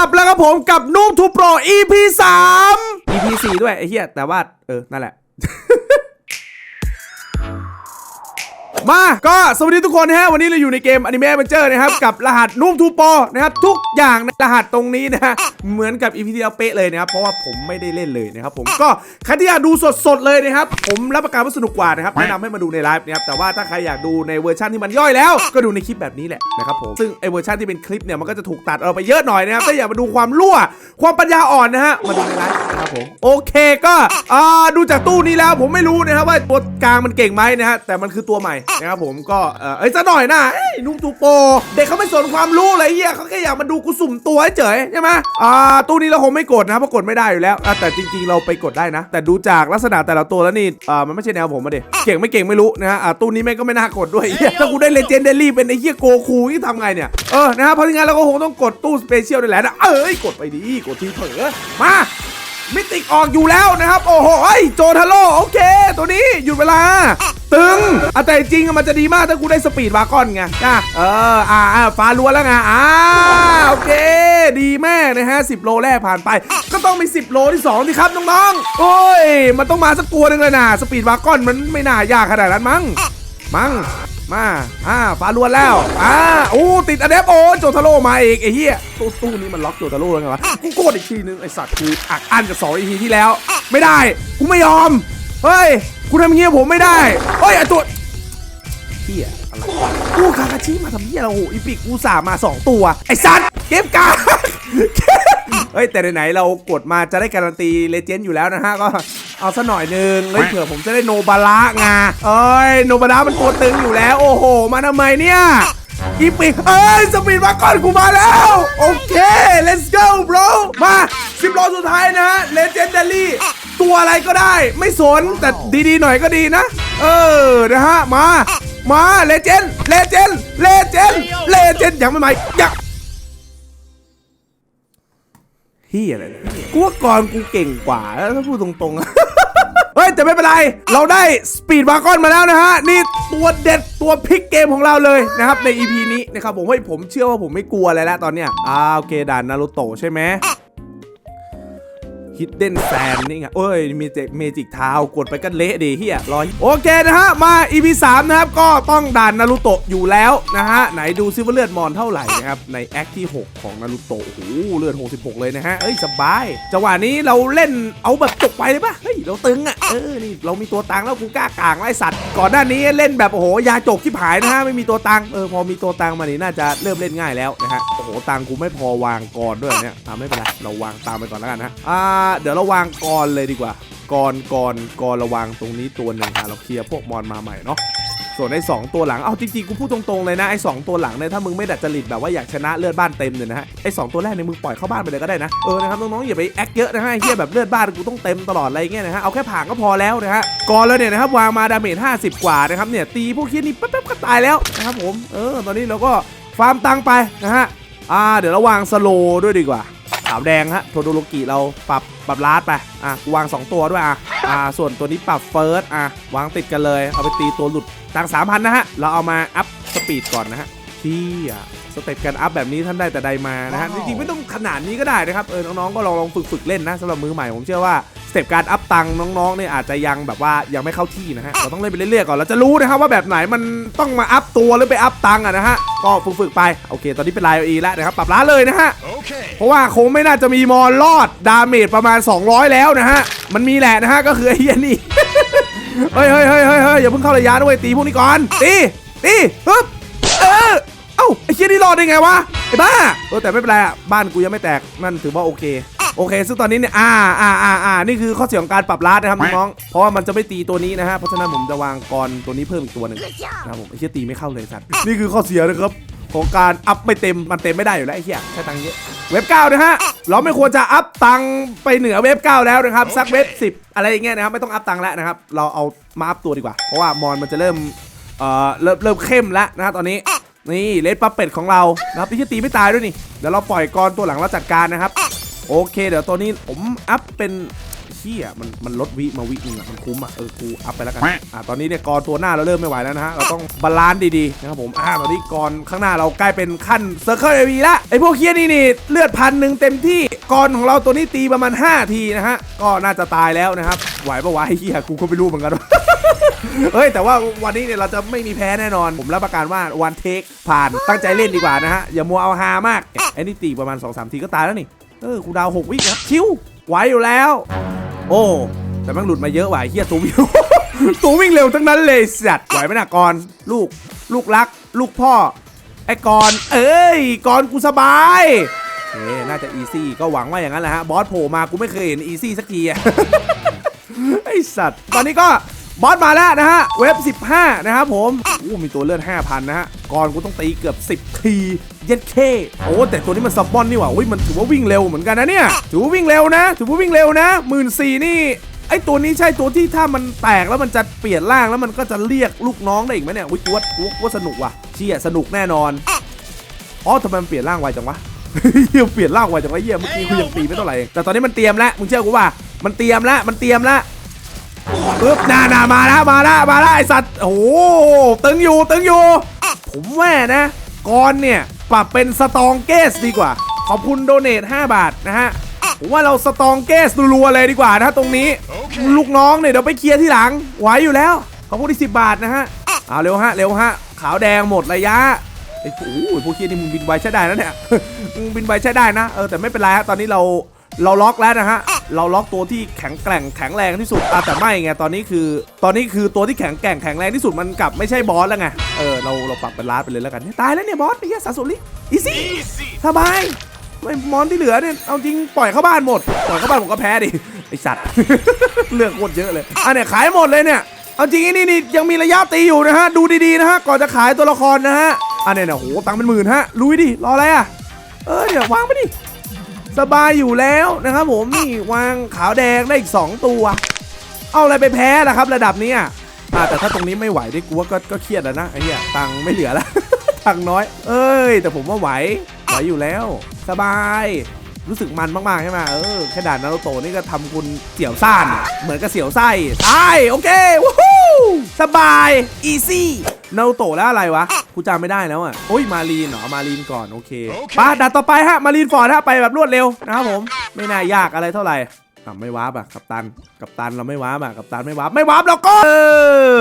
ลับแล้วครับผมกับนุ่มทูโปร EP 3 EP 4ด้วยไอ้เหี้ยแต่ว่าเออนั่นแหละ มาก็สวัสดีทุกคนนะฮะวันนี้เราอยู่ในเกมอนิเมะเ e นเจอร์นะครับกับรหัสนุ่มทูปอนะครับทุกอย่างในรหัสตรงนี้นะฮะเหมือนกับอีพีที่แล้วเป๊ะเลยนะครับเพราะว่าผมไม่ได้เล่นเลยนะครับผมก็ใครที่อยากดูสดๆเลยนะครับผมรับประกันว่าสนุกกว่านะครับแนะนำให้มาดูในไลฟ์นะครับแต่ว่าถ้าใครอยากดูในเวอร์ชันที่มันย่อยแล้ว ก็ดูในคลิปแบบนี้แหละนะครับผมซึ่งไอเวอร์ชันที่เป็นคลิปเนี่ยมันก็จะถูกตัดออกไปเยอะหน่อยนะครับถ้าอยากมาดูความรั่วความปัญญาอ่อนนะฮะมาดูในไลฟ์นะครับผมโอเคก็อ่าดูจากตู้นี้แล้วผมไม่รู้นะครับว่าตัวกลางมันเก่งไหมนะฮะแต่มันคือตัวใหม่นะครับผมก็เออเอ้ยจะหน่อยนะเอ้ยนุ่มตูโป เด็กเขาไม่สนความรู้อะไรเหี้ยเขาแค่อยากมาดูกูสุ่มตัวเฉยๆใช่ไหมอ่าตู้นี้เราคงไม่กดนะเพราะกดไม่ได้อยู่แล้วอะแต่จริง ๆ เราไปกดได้นะ แต่ดูจากลักษณะแต่ละตัวแล้วนี่อ่ามันไม่ใช่แนวผมมาเด็เก่งไม่เก่งไม่รู้นะฮะอ่าตู้นี้แม่งก็ไม่น่ากดด้วยเหี้ยถ้ากูได้เลเจนเดลี่เป็นไอ้เหี้ยโกคูที่ทำไงเนี่ยเออนะฮะเพราะงั้นเราก็คงต้องกดตู้สเปเชียลนี่แหละนะเอ้ยกดไปดีกดทีเถอะมา มิติกออกอยู่แล้วนะครับ โอ้โหเฮ้ยโจทาโร่โอเค ตัวนี้หยุดเวลา ตึงอะแต่จริงมันจะดีมากถ้ากูได้สปีดวากอนไงอะเอออ่าอาฟ้าล้วนแล้วไงอ่าโอเค ดีแมากนะฮะ10โลแรกผ่านไป ก็ต้องมี 10 โลที่2ที่ครับน้องๆโอ้ย มันต้องมาสักตัวหนึงเลยนะสปีดวากอนมันไม่น่ายากขนาดนั้นมั้งมั้ง มาอ่าฟ้าล้วนแล้วอ่าโอ้ติดอะเดปโอโจทาโร่มาอีกไอ้เหี้ยตู้ตู้นี้มันล็อกโจทาโร่แล้วไงวะกูโกดอีกทีนึงไอ้สัตว์คืออักอันกับสองอีพีที่แล้ว ไม่ได้กูไม่ยอมเฮ้ยกูทำอย่างเงี้ยผมไม่ได้เฮ้ยไอ้ตัวเหี้ยอะไรวะกูคาคาชิมาทำเหี้ยเราโอ้โหอีปิกกูสามาสองตัวไอ้สัตว์เกมกลางเฮ้ยแต่ไหนๆเรากดมาจะได้การันตีเลเจนด์อยู่แล้วนะฮะก็ เอาซะหน่อยนึงเฮ้ยเผื่อผมจะได้โนบาระไงเอ้ยโนบาระมันตัวตึงอยู่แล้ว โอ้โห มาทำไมเนี่ยอีปิกเอ้ยสปีดมาก่อนกูมาแล้ว โอเค let's go bro มาสิบโลสุดท้ายนะฮะ legendary ตัวอะไรก็ได้ ไม่สน แต่ดีๆหน่อยก็ดีนะ เออ นะฮะ มา มาเลเจนเลเจนเลเจนเลเจนยังไม่มายังเฮียอะไรเนี่ย กูว่าก่อนกูเก่งกว่าแล้วถ้าพูดตรงๆ เฮ้ยแต่ไม่เป็นไร เราได้สปีดวากอนมาแล้วนะฮะ นี่ตัวเด็ดตัวพลิกเกมของเราเลยนะครับใน EP นี้นะครับผมเฮ้ยผมเชื่อว่าผมไม่กลัวอะไรแล้วตอนเนี้ยอ่าโอเคด่านนารูโตะใช่ไหม ฮิดเด้นแฟนนี่ไงเอ้ยมีเจเมจิกเท้ากดไปก็เละดีเฮียร้อยโอเคนะฮะ มา EP 3นะครับ ก็ต้องด่านนารูโตะอยู่แล้วนะฮะ ไหนดูซิว่าเลือดมอนเท่าไหร่นะครับ ในแอคที่ 6 ของนารูโตะโอ้โหเลือด 66 เลยนะฮะ เอ้ย สบาย จังหวะนี้เราเล่นเอาแบบจบไปเลยปะเฮ้ย เราตึงอะ เออ นี่เรามีตัวตังแล้วกูกล้ากลางไล่สัตว์ ก่อนหน้านี้เล่นแบบโอ้โหยาจกที่ผายนะฮะไม่มีตัวตังเออพอมีตัวตังมานี่น่าจะเริ่มเล่นง่ายแล้วนะฮะโอ้โหตังกูไม่พอวางก่อนด้วยเนี่ยอ่าไม่เป็นไรเราวางตามไปก่อนแล้วกันนะอ่าเดี๋ยวราวางก่อนเลยดีกว่าก่อนก่อนก่อนราวางตรงนี้ตัวหนึ่งอะเราเคลียร์พวกมอนมาใหม่เนาะส่วนไอ้สองตัวหลัง เอาจริงๆ กูพูดตรงๆ เลยนะ ไอ้สองตัวหลังเนี่ย ถ้ามึงไม่ดัดจริตแบบว่าอยากชนะเลือดบ้านเต็มเนี่ยนะฮะ ไอ้สองตัวแรกเนี่ยมึงปล่อยเข้าบ้านไปเลยก็ได้นะ เออ นะครับน้องๆ อย่าไปแอคเยอะนะฮะไอ้เฮียแบบเลือดบ้านกูต้องเต็มตลอดอะไรเงี้ยนะฮะ เอาแค่ผ่านก็พอแล้วนะฮะ ก่อนแล้วเนี่ยนะครับวางมาดาเมจ50 กว่านะครับเนี่ยตีพวกเฮียนี่แป๊บๆก็ตายแล้วนะครับผม เออ ตอนนี้เราก็ฟาร์มตังค์ไปนะฮะ อ่า เดี๋ยวราวางสโลด้วยดีกว่า ขาวแดงฮะโทโดโลกิเราปรับปรับลาดไปอะกูวาง 2 ตัวด้วยอะอ่าส่วนตัวนี้ปรับเฟิร์สอะวางติดกันเลย เอาไปตีตัวหลุดตังสามพันนะฮะเราเอามาอัพสปีดก่อนนะฮะที่อะสเต็ปการอัพแบบนี้ท่านได้แต่ใดมานะฮะจริงๆไม่ต้องขนาดนี้ก็ได้นะครับเออน้องๆก็ลองลองฝึกฝึกเล่นนะสำหรับมือใหม่ผมเชื่อว่า สเต็ปการอัพตังน้องๆเนี่ยอาจจะยังแบบว่ายังไม่เข้าที่นะฮะเราต้องเล่นไปเรื่อยๆก่อนเราจะรู้นะครับว่าแบบไหนมันต้องมาอัพตัวหรือไปอัพตังอะนะฮะก็ฝึกๆไปโอเค ตอนนี้เป็นไลน์เอแล้วนะครับปรับร้านเลยนะฮะ Okay. เพราะว่าคงไม่น่าจะมีมอนรอดดาเมจประมาณ 200 แล้วนะฮะมันมีแหละนะฮะก็คือไอ้เฮียนี่เฮ้ยเฮ้ยเฮ้ยเฮ้ยเฮ้ยอย่าเพิ่งเข้าระยะด้วยตีพวกนี้ก่อนตีตีฮึบเออเอ้าไอ้เฮียนี่รอดได้ไงวะไอ้บ้าเออแต่ไม่เป็นไรอะบ้านกูยังไม่แตกนั่นถือว่าโอเค โอเค ซึ่งตอนนี้เนี่ยอ่าอ่าอ่าอ่านี่คือข้อเสียของการปรับลาดนะครับน้องๆเพราะว่ามันจะไม่ตีตัวนี้นะฮะเพราะฉะนั้นผมจะวางกรตัวนี้เพิ่มอีกตัวหนึ่งนะครับผมไอ้เฮียตีไม่เข้าเลยสัตว์นี่คือข้อเสียนะครับของการอัพไม่เต็มมันเต็มไม่ได้อยู่แล้วไอ้เหี้ยใช้ตังค์เยอะเว็บ9นะฮะเราไม่ควรจะอัพตังค์ไปเหนือเว็บ9แล้วนะครับสักเว็บ10 อะไรอย่างเงี้ยนะครับไม่ต้องอัพตังค์แล้วนะครับเราเอามาอัพตัวดีกว่า เพราะว่ามอนมันจะเริ่มเอ่อเริ่มเริ่มเข้มแล้วนะฮะตอนนี้นี่เลดปั๊บเป็ดของเรานะครับที่ตีไม่ตายด้วยนี่เดี๋ยวเราปล่อยกรตัวหลังเราจัดการนะครับ โอเค เดี๋ยวตัวนี้ผมอัพเป็นขี้อะมันมันลดวิมาวิหนึงอะมันคุ้มอะเออกูอัพไปแล้วกันอ่าตอนนี้เนี่ยกรตัวหน้าเราเริ่มไม่ไหวแล้วนะฮะเราต้องบาลานซ์ดีๆนะครับผมอ่าตอนนี้กรข้างหน้าเราใกล้เป็นขั้นเซอร์เคิลเอวีละไอพวกเคียนี่นี่เลือดพันหนึ่งเต็มที่กรของเราตัวนี้ตีประมาณ 5 ทีนะฮะก็น่าจะตายแล้วนะครับไหวปะวะไอ้เหี้ยกูก็ไม่รู้เหมือนกันเฮ้ยแต่ว่าวันนี้เนี่ยเราจะไม่มีแพ้แน่นอน ผมรับประกันว่าวันเทคผ่านตั้งใจเล่นดีกว่านะฮะอย่ามัวเอาฮามากไอ้นี่ตีประมาณ2-3ทีก็ตายแล้วนี่ เออกูดาว6วิครับชิวไหวอยู่แล้ว โอ้แต่มันหลุดมาเยอะว่ะไอ้เฮียตัววิ่งตัววิ่งเร็วทั้งนั้นเลยสัตว์ไหวไหมนะกรลูกลูกรัก ลูกพ่อไอ้กรเอ้ยกรกูสบายเอ้น่าจะอีซี่ก็หวังว่าอย่างนั้นแหละฮะบอสโผล่มากูไม่เคยเห็นอีซี่สักทีอะไอสัตว์ตอนนี้ก็ บอสมาแล้วนะฮะ เว็บ 15 นะครับผมอู้มีตัวเลือด 5,000 นะฮะ ก่อนกูต้องตีเกือบ 10 ที เย็ดเค โอ้แต่ตัวนี้มันซับบอนนี่หว่าอุ้ยมันถือว่าวิ่งเร็วเหมือนกันนะเนี่ย ถือว่าวิ่งเร็วนะ ถือว่าวิ่งเร็วนะหมื่นสี่นี่ไอตัวนี้ใช่ตัวที่ถ้ามันแตกแล้วมันจะเปลี่ยนร่างแล้วมันก็จะเรียกลูกน้องได้อีกไหมเนี่ยอุ้ยกูว่ากูว่าสนุกว่ะเชี่ยสนุกแน่นอนอ๋อทำไมมันเปลี่ยนร่างไวจังวะเหี้ยเปลี่ยนร่างไวจังวะเหี้ยเมื่อกี้กูยังตีไม่เท่าไหร่แต่ตอนนี้มันเตรียมแล้วมึงเชื่อกูป่ะมันเตรียมแล้วมันเตรียมแล้ว ปึ๊บน่าน่ามาแล้วมาแล้วมาแล้วไอสัตว์โอ้โหตึงอยู่ตึงอยู่ ผมว่านะกอนเนี่ยปรับเป็นสตองเกสดีกว่า ขอบคุณโดเนท5บาทนะฮะผมว่าเราสตองเกสรัวๆเลยดีกว่านะตรงนี้ ลูกน้องเนี่ยเดี๋ยวไปเคลียร์ที่หลังไหวอยู่แล้วขอบคุณที่สิบาทนะฮะเอาเร็วฮะเร็วฮะขาวแดงหมดระยะไอ้โอ้ยพวกเคียนี่มึงบินไวใช้ได้นะเนี่ยมึงบินไวใช้ได้นะเออแต่ไม่เป็นไรฮะตอนนี้เราเราล็อกแล้วนะฮะ เราล็อกตัวที่แข็งแกร่งแข็งแรงที่สุดอะแต่ไม่ไงตอนนี้คือ ตอนนี้คือตัวที่แข็งแกร่งแข็งแรงที่สุดมันกลับไม่ใช่บอสแล้วไงเออเราเราปรับเป็นลาดไปเลยแล้วกันตายแล้วเนี่ยบอสไอ้เหี้ยสาสุริอีซี่สบายไม่มอนที่เหลือเนี่ยเอาจริงปล่อยเข้าบ้านหมดปล่อยเข้าบ้านผมก็แพ้ดิไอสัตว์เลือกโคตรเยอะเลยอะเนี่ยขายหมดเลยเนี่ยเอาจริงไอ้นี่นี่ยังมีระยะตีอยู่นะฮะดูดีๆนะฮะก่อนจะขายตัวละครนะฮะอันนี้เนี่ยโหตังค์เป็นหมื่นฮะลุยดิรออะไรอะเออเดี๋ยววางไปดิ สบายอยู่แล้วนะครับผมนี่วางขาวแดงได้อีก 2 ตัว เอาอะไรไปแพ้ล่ะครับ ระดับนี้อะแต่ถ้าตรงนี้ไม่ไหวได้กูว่าก็ก็เครียดแล้วนะไอ้เหี้ยตังค์ไม่เหลือแล้วตังค์น้อย เอ้ย แต่ผมว่าไหวไหวอยู่แล้ว สบายรู้สึกมันมากๆใช่ไหมเออแค่ด่านารูโตะนี่ก็ทำคุณเสียวซ่าน เหมือนกับเสียวไส้ใช่โอเควู้ สบาย อีซี่ นารูโตะแล้วอะไรวะ กูจำไม่ได้แล้วอะโอ้ย มารีนเหรอ มารีนก่อน โอเคไปด่านต่อไปฮะ มารีนฟอร์ดฮะ ไปแบบรวดเร็วนะครับผม ไม่น่ายากอะไรเท่าไหร่อะไม่วาร์ปอะกัปตัน กัปตันเราไม่วาร์ปอะกัปตันไม่วาร์ปไม่วาร์ปเราก็ เอ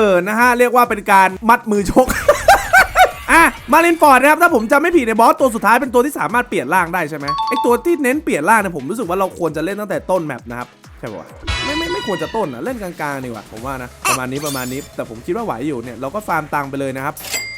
อ นะฮะ เรียกว่าเป็นการมัดมือชกอะมารินฟอร์ดนะครับถ้าผมจำไม่ผิดในบอสตัวสุดท้ายเป็นตัวที่สามารถเปลี่ยนร่างได้ใช่ไหมไอตัวที่เน้นเปลี่ยนร่างเนี่ยผมรู้สึกว่าเราควรจะเล่นตั้งแต่ต้นแมปนะครับ ใช่ป่ะไม่ไม่ไม่ควรจะต้นอะเล่นกลางๆนี่ว่ะผมว่านะประมาณนี้ประมาณนี้ แต่ผมคิดว่าไหวอยู่เนี่ยเราก็ฟาร์มตังค์ไปเลยนะครับ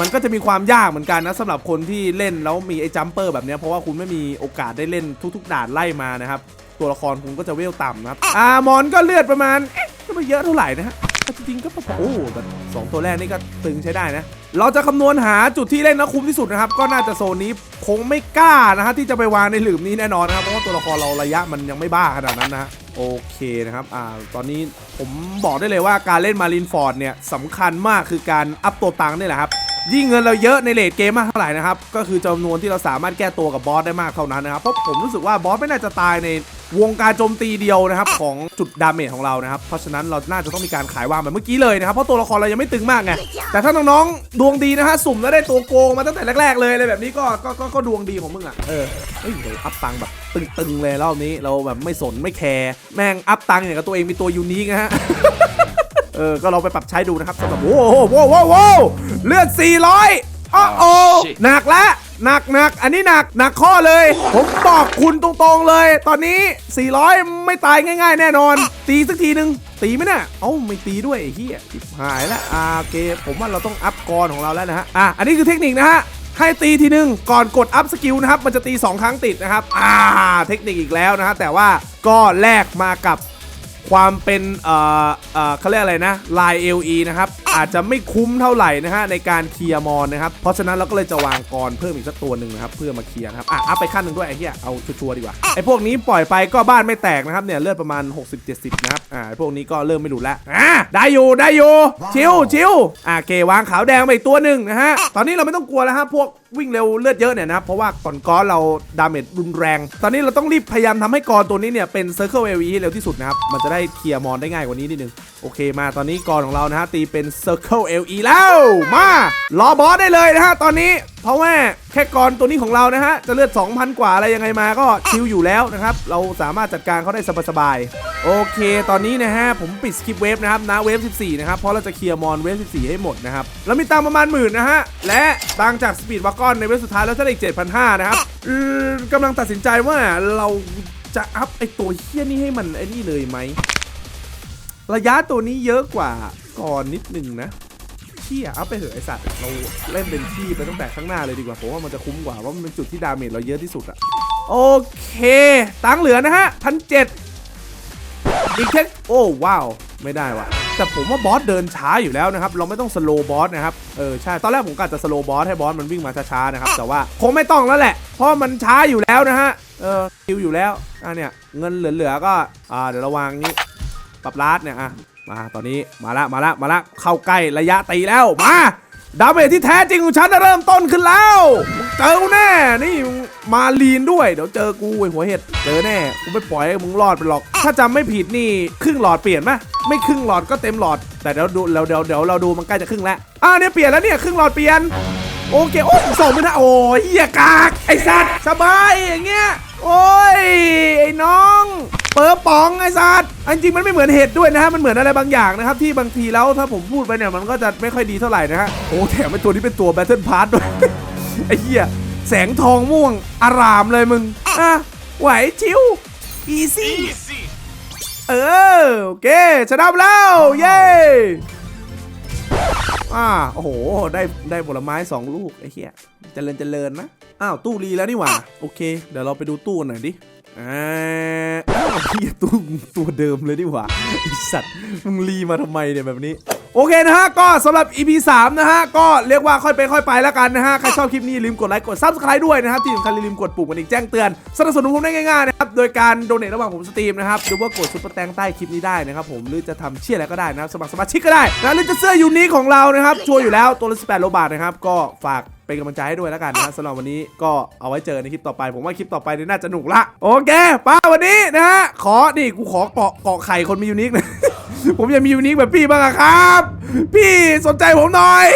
มันก็จะมีความยากเหมือนกันนะสำหรับคนที่เล่นแล้วมีไอ้จัมเปอร์แบบนี้เพราะว่าคุณไม่มีโอกาสได้เล่นทุก ๆ ด่านไล่มานะครับ ตัวละครคุณก็จะเวลต่ำนะครับ อ่ามอนก็เลือดประมาณก็ไม่เยอะเท่าไหร่นะฮะ จริงๆก็โอ้แต่สองตัวแรกนี่ก็ตึงใช้ได้นะ เราจะคำนวณหาจุดที่เล่นแล้วคุ้มที่สุดนะครับ ก็น่าจะโซนนี้คงไม่กล้านะฮะที่จะไปวางในหลืมนี้แน่นอนนะครับเพราะว่าตัวละครเราระยะมันยังไม่บ้าขนาดนั้นนะฮะโอเคนะครับอ่าตอนนี้ผมบอกได้เลยว่าการเล่นมารินฟอร์ดเนี่ยสำคัญมากคือการอัพตัวตังค์นี่แหละครับ ยิ่งเงินเราเยอะในเลทเกมมากเท่าไหร่นะครับ ก็คือจำนวนที่เราสามารถแก้ตัวกับบอสได้มากเท่านั้นนะครับเพราะผมรู้สึกว่าบอสไม่น่าจะตายในวงการโจมตีเดียวนะครับของจุดดาเมจของเรานะครับ เพราะฉะนั้นเราน่าจะต้องมีการขายวางแบบเมื่อกี้เลยนะครับ เพราะตัวละครเรายังไม่ตึงมากไง แต่ถ้าน้องๆดวงดีนะฮะสุ่มแล้วได้ตัวโกงมาตั้งแต่แรก ๆ เลยอะไรแบบนี้ก็ก็ก็ก็ดวงดีของมึงอะ เออเฮ้ยเราอัพตังค์แบบตึงๆเลยรอบนี้เราแบบไม่สนไม่แคร์แม่งอัพตังค์อย่างกับตัวเองมีตัวยูนิคนะฮะเออ ก็ลองไปปรับใช้ดูนะครับสำหรับโอ้โหโว้โหโว้โห เลือด 400อ้อโอ้หนักแล้วหนักหนักอันนี้หนักหนักข้อเลย ผมบอกคุณตรงๆเลย ตอนนี้ 400 ไม่ตายง่ายๆ แน่นอน ตีสักทีนึงตีไหมน่ะเอ้าไม่ตีด้วยไอ้เหี้ยชิบหายแล้วอ่าโอเค ผมว่าเราต้องอัพกรของเราแล้วนะฮะอะอันนี้คือเทคนิคนะฮะให้ตีทีนึงก่อนกดอัพสกิลนะครับ มันจะตี 2 ครั้งติดนะครับ อ่า เทคนิคอีกแล้วนะฮะแต่ว่าก็แลกมากับ ความเป็นเอ่อเอ่อเขาเรียกอะไรนะลาย LE นะครับ อาจจะไม่คุ้มเท่าไหร่นะฮะในการเคลียร์มอนนะครับ เพราะฉะนั้นเราก็เลยจะวางกรเพิ่มอีกสักตัวหนึ่งนะครับเพื่อมาเคลียร์นะครับ อะอัพไปขั้นหนึ่งด้วยไอ้เหี้ยเอาชัวร์ๆดีกว่าไอ้พวกนี้ปล่อยไปก็บ้านไม่แตกนะครับเนี่ยเลือดประมาณ 60-70 นะครับอ่าไอ้พวกนี้ก็เริ่มไม่ดูแล้วอ่าได้อยู่ได้อยู่ชิวชิวอ่าเกวางขาวแดงไปอีกตัวหนึ่งนะฮะตอนนี้เราไม่ต้องกลัวแล้วฮะพวก วิ่งเร็วเลือดเยอะเนี่ยนะครับเพราะว่าก่อนก้อนเราดาเมจรุนแรง ตอนนี้เราต้องรีบพยายามทำให้กรตัวนี้เนี่ยเป็น Circle AOE ให้เร็วที่สุดนะครับมันจะได้เคลียร์มอนได้ง่ายกว่านี้นิดนึงโอเคมาตอนนี้กรของเรานะฮะตีเป็น Circle AOE แล้วมารอบอสได้เลยนะฮะตอนนี้เพราะว่าแค่กรตัวนี้ของเรานะฮะจะเลือด 2,000 กว่าอะไรยังไงมาก็ชิลอยู่แล้วนะครับเราสามารถจัดการเขาได้สบายๆโอเค ตอนนี้นะฮะผมปิดสกิปเวฟนะครับนะเวฟ14นะครับเพราะเราจะเคลียร์มอนเวฟ14 ให้หมดนะครับแล้วมีตังประมาณหมื่นนะฮะและตังจากสปีดวากอนในเวฟสุดท้ายแล้วจะได้อีก7,500นะครับกำลังตัดสินใจว่าเราจะอัพไอตัวเฮี้ยนี่ให้มันไอ้นี่เลยไหม ระยะตัวนี้เยอะกว่าก่อนนิดนึงนะเที่ยเอาไปเหอะไอสัตว์เราเล่นเป็นที่ไปตั้งแต่ข้างหน้าเลยดีกว่าผมว่ามันจะคุ้มกว่าว่ามันเป็นจุดที่ดาเมจเราเยอะที่สุดอะโอเค ตังเหลือนะฮะพันเจ็ดอีกแค่โอ้ว้าว ไม่ได้ว่ะ แต่ผมว่าบอสเดินช้าอยู่แล้วนะครับ เราไม่ต้องสโลบอสนะครับ เออใช่ ตอนแรกผมกะจะสโลบอสให้บอสมันวิ่งมาช้าๆนะครับ แต่ว่าคงไม่ต้องแล้วแหละ เพราะมันช้าอยู่แล้วนะฮะ เออคิวอยู่แล้ว อะเนี่ย เงินเหลือๆก็ อ่า เดี๋ยวระวังนี้ ปรับลาดเนี่ยอะมา ตอนนี้ มาละ มาละ มาละ เข้าใกล้ระยะตีแล้ว มา ดาเมจที่แท้จริงของฉันเริ่มต้นขึ้นแล้วเจอแน่นี่มาลีนด้วย เดี๋ยวเจอกูไอหัวเห็ดเจอแน่กูไม่ปล่อยให้มึงรอดไปหรอก ถ้าจำไม่ผิดนี่ครึ่งหลอดเปลี่ยนไหมไม่ครึ่งหลอดก็เต็มหลอด แต่เดี๋ยวดูเดี๋ยวเดี๋ยวเดี๋ยวเราดูมันใกล้จะครึ่งแล้วอ่าเนี่ยเปลี่ยนแล้วเนี่ยครึ่งหลอดเปลี่ยนโอเคโอ้สองไม่ได้โอ้ยเหี้ยกากไอสัตว์สบายอย่างเงี้ยโอ้ยไอ้น้อง เปิดป๋องไอสัตว์อันจริงมันไม่เหมือนเห็ดด้วยนะฮะมันเหมือนอะไรบางอย่างนะครับที่บางทีแล้วถ้าผมพูดไปเนี่ยมันก็จะไม่ค่อยดีเท่าไหร่นะฮะโอ้แถมไอตัวนี้เป็นตัว Battle Pass ด้วยไอ้เหี้ยแสงทองม่วงอารามเลยมึงอะไหวชิวอีซี่เออโอเคชนะไปแล้วเย้อ่าโอ้โหได้ได้ผลไม้สองลูกไอ้เหี้ยเจริญเจริญนะอ้าวตู้รีแล้วนี่หว่าโอเค เดี๋ยวเราไปดูตู้หน่อยดิ อ้าวเฮียตัวตัวเดิมเลยดิหว่าไอสัตว์มึงรีมาทำไมเนี่ยแบบนี้ โอเคนะฮะ ก็สำหรับ EP 3 นะฮะ ก็เรียกว่าค่อยไปค่อยไปแล้วกันนะฮะ ใครชอบคลิปนี้ลืมกดไลค์กด Subscribe ด้วยนะครับ ที่สำคัญลืมกดปุ่มกระดิ่งแจ้งเตือน สนับสนุนผมได้ง่ายๆนะครับ โดยการโดเนทระหว่างผมสตรีมนะครับ หรือว่ากดซุปเปอร์แตงใต้คลิปนี้ได้นะครับผม หรือจะทำเชี่ยอะไรก็ได้นะครับ สมัครสมาชิกก็ได้นะหรือจะเสื้อยูนิของเรานะครับ ชัวร์อยู่แล้ว ตัวละ 18 โลบาทนะครับ ก็ฝากเป็นกำลังใจให้ด้วยแล้วกันนะสำหรับวันนี้ก็เอาไว้เจอในคลิปต่อไป ผมว่าคลิปต่อไปนี่น่าจะหนุกละ โอเคป้าวันนี้นะฮะ ขอ นี่กูขอเกาะเกาะไข่คนมียูนิคนะ ผมอยากมียูนิคแบบพี่บ้างอะครับ พี่สนใจผมหน่อย